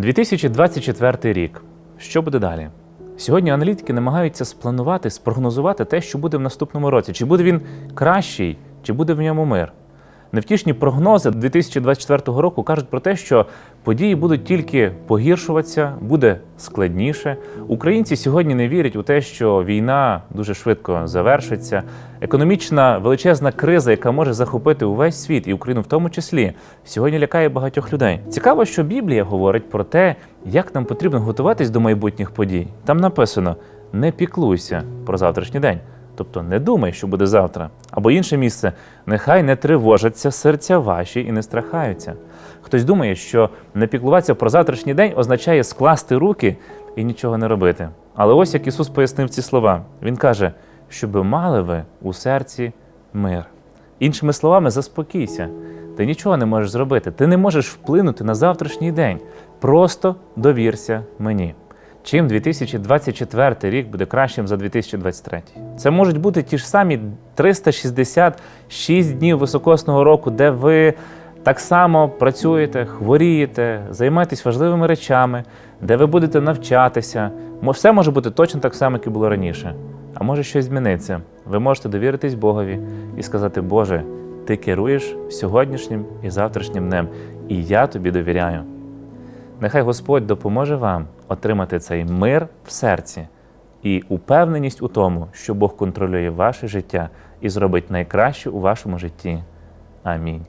2024 рік. Що буде далі? Сьогодні аналітики намагаються спланувати, спрогнозувати те, що буде в наступному році. Чи буде він кращий, чи буде в ньому мир. Невтішні прогнози 2024 року кажуть про те, що події будуть тільки погіршуватися, буде складніше. Українці сьогодні не вірять у те, що війна дуже швидко завершиться. Економічна величезна криза, яка може захопити увесь світ і Україну в тому числі, сьогодні лякає багатьох людей. Цікаво, що Біблія говорить про те, як нам потрібно готуватись до майбутніх подій. Там написано: не піклуйся про завтрашній день. Тобто не думай, що буде завтра. Або інше місце, нехай не тривожаться серця ваші і не страхаються. Хтось думає, що не піклуватися про завтрашній день означає скласти руки і нічого не робити. Але ось як Ісус пояснив ці слова. Він каже, щоб мали ви у серці мир. Іншими словами, заспокійся. Ти нічого не можеш зробити, ти не можеш вплинути на завтрашній день. Просто довірся мені. Чим 2024 рік буде кращим за 2023? Це можуть бути ті ж самі 366 днів високосного року, де ви так само працюєте, хворієте, займаєтесь важливими речами, де ви будете навчатися. Все може бути точно так само, як і було раніше. А може щось зміниться. Ви можете довіритись Богові і сказати, Боже, ти керуєш сьогоднішнім і завтрашнім днем, і я тобі довіряю. Нехай Господь допоможе вам отримати цей мир в серці і упевненість у тому, що Бог контролює ваше життя і зробить найкраще у вашому житті. Амінь.